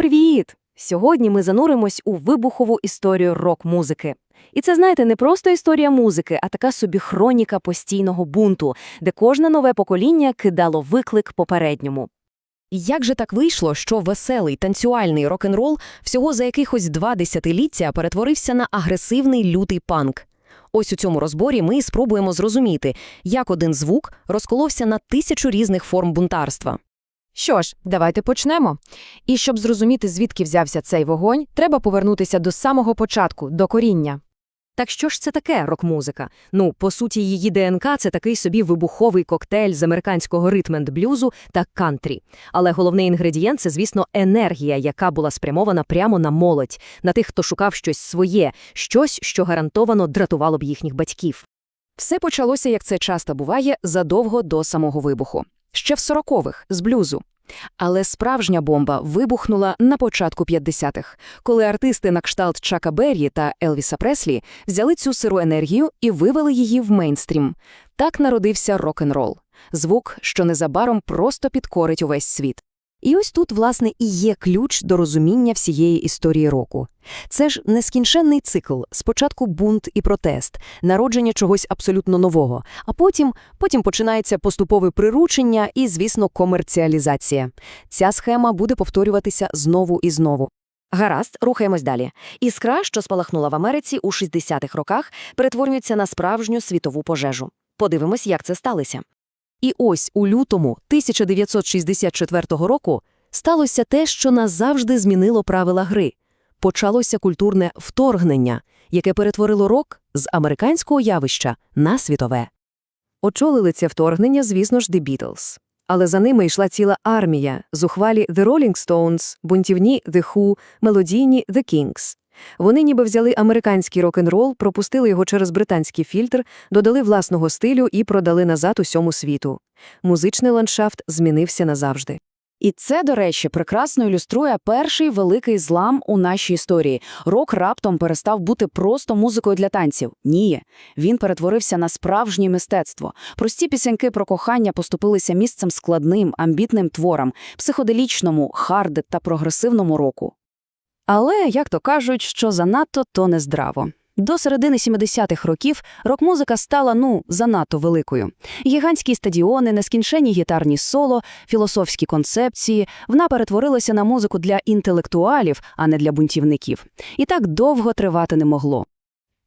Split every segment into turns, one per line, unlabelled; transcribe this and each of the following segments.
Привіт! Сьогодні ми зануримось у вибухову історію рок-музики. І це, знаєте, не просто історія музики, а така собі хроніка постійного бунту, де кожне нове покоління кидало виклик попередньому.
Як же так вийшло, що веселий танцюальний рок-н-рол всього за якихось два десятиліття перетворився на агресивний лютий панк? Ось у цьому розборі ми спробуємо зрозуміти, як один звук розколовся на тисячу різних форм бунтарства.
Що ж, давайте почнемо. І щоб зрозуміти, звідки взявся цей вогонь, треба повернутися до самого початку, до коріння.
Так що ж це таке рок-музика? Ну, по суті, її ДНК – це такий собі вибуховий коктейль з американського ритм-енд-блюзу та кантрі. Але головний інгредієнт – це, звісно, енергія, яка була спрямована прямо на молодь, на тих, хто шукав щось своє, щось, що гарантовано дратувало б їхніх батьків.
Все почалося, як це часто буває, задовго до самого вибуху. Ще в 40-х, з блюзу. Але справжня бомба вибухнула на початку 50-х, коли артисти на кшталт Чака Беррі та Елвіса Преслі взяли цю сиру енергію і вивели її в мейнстрім. Так народився рок-н-рол. Звук, що незабаром просто підкорить увесь світ.
І ось тут, власне, і є ключ до розуміння всієї історії року. Це ж нескінченний цикл, спочатку бунт і протест, народження чогось абсолютно нового, а потім, потім починається поступове приручення і, звісно, комерціалізація. Ця схема буде повторюватися знову і знову.
Гаразд, рухаємось далі. Іскра, що спалахнула в Америці у 60-х роках, перетворюється на справжню світову пожежу. Подивимось, як це сталося.
І ось у лютому 1964 року сталося те, що назавжди змінило правила гри. Почалося культурне вторгнення, яке перетворило рок з американського явища на світове.
Очолили це вторгнення, звісно ж, The Beatles. Але за ними йшла ціла армія, зухвалі The Rolling Stones, бунтівні The Who, мелодійні The Kings. Вони ніби взяли американський рок-н-рол, пропустили його через британський фільтр, додали власного стилю і продали назад усьому світу. Музичний ландшафт змінився назавжди.
І це, до речі, прекрасно ілюструє перший великий злам у нашій історії. Рок раптом перестав бути просто музикою для танців. Ні, він перетворився на справжнє мистецтво. Прості пісеньки про кохання поступилися місцем складним, амбітним творам, психоделічному, хард та прогресивному року. Але, як то кажуть, що занадто, то нездраво. До середини 70-х років рок-музика стала, ну, занадто великою. Гігантські стадіони, нескінченні гітарні соло, філософські концепції, вона перетворилася на музику для інтелектуалів, а не для бунтівників. І так довго тривати не могло.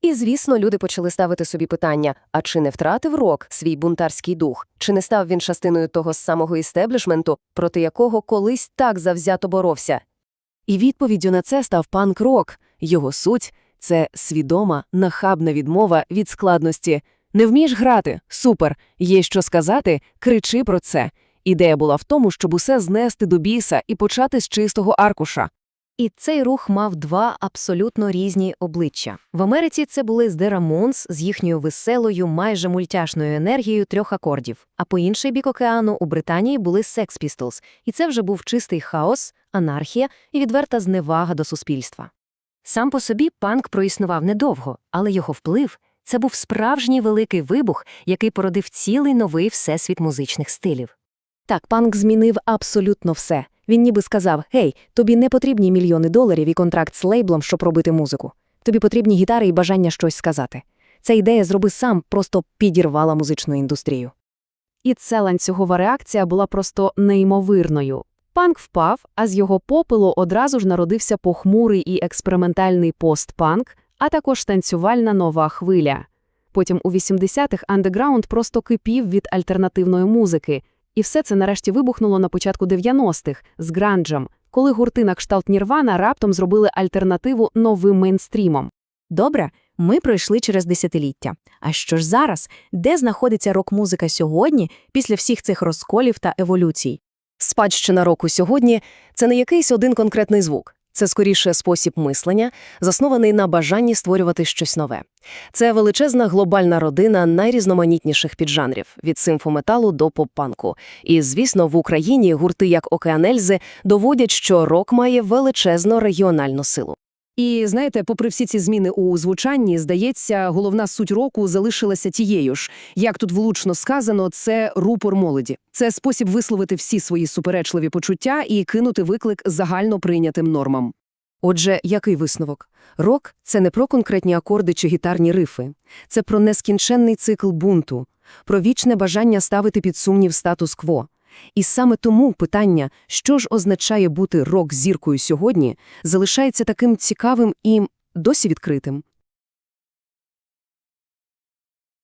І, звісно, люди почали ставити собі питання, а чи не втратив рок свій бунтарський дух? Чи не став він частиною того самого істеблішменту, проти якого колись так завзято боровся?
І відповіддю на це став панк-рок. Його суть – це свідома, нахабна відмова від складності. Не вмієш грати? Супер! Є що сказати? Кричи про це. Ідея була в тому, щоб усе знести до біса і почати з чистого аркуша.
І цей рух мав два абсолютно різні обличчя. В Америці це були The Ramones з їхньою веселою, майже мультяшною енергією трьох акордів. А по інший бік океану у Британії були Sex Pistols. І це вже був чистий хаос, анархія і відверта зневага до суспільства. Сам по собі панк проіснував недовго, але його вплив – це був справжній великий вибух, який породив цілий новий всесвіт музичних стилів.
Так, панк змінив абсолютно все. Він ніби сказав: Гей, тобі не потрібні мільйони доларів і контракт з лейблом, щоб робити музику. Тобі потрібні гітари і бажання щось сказати. Ця ідея зроби сам просто підірвала музичну індустрію.
І ця ланцюгова реакція була просто неймовирною. Панк впав, а з його попелу одразу ж народився похмурий і експериментальний постпанк, а також танцювальна нова хвиля. Потім у 80-х андеграунд просто кипів від альтернативної музики, і все це нарешті вибухнуло на початку 90-х з гранджем, коли гурти на кшталт Нірвана раптом зробили альтернативу новим мейнстрімом.
Добре, ми пройшли через десятиліття. А що ж зараз? Де знаходиться рок-музика сьогодні після всіх цих розколів та еволюцій?
Спадщина року сьогодні – це не якийсь один конкретний звук. Це скоріше спосіб мислення, заснований на бажанні створювати щось нове. Це величезна глобальна родина найрізноманітніших піджанрів – від симфометалу до поп-панку. І, звісно, в Україні гурти як Океанельзи доводять, що рок має величезну регіональну силу. І знаєте, попри всі ці зміни у звучанні, здається, головна суть року залишилася тією ж. Як тут влучно сказано, це рупор молоді. Це спосіб висловити всі свої суперечливі почуття і кинути виклик загально прийнятим нормам.
Отже, який висновок? Рок – це не про конкретні акорди чи гітарні рифи. Це про нескінченний цикл бунту, про вічне бажання ставити під сумнів статус-кво. І саме тому питання, що ж означає бути рок-зіркою сьогодні, залишається таким цікавим і досі відкритим.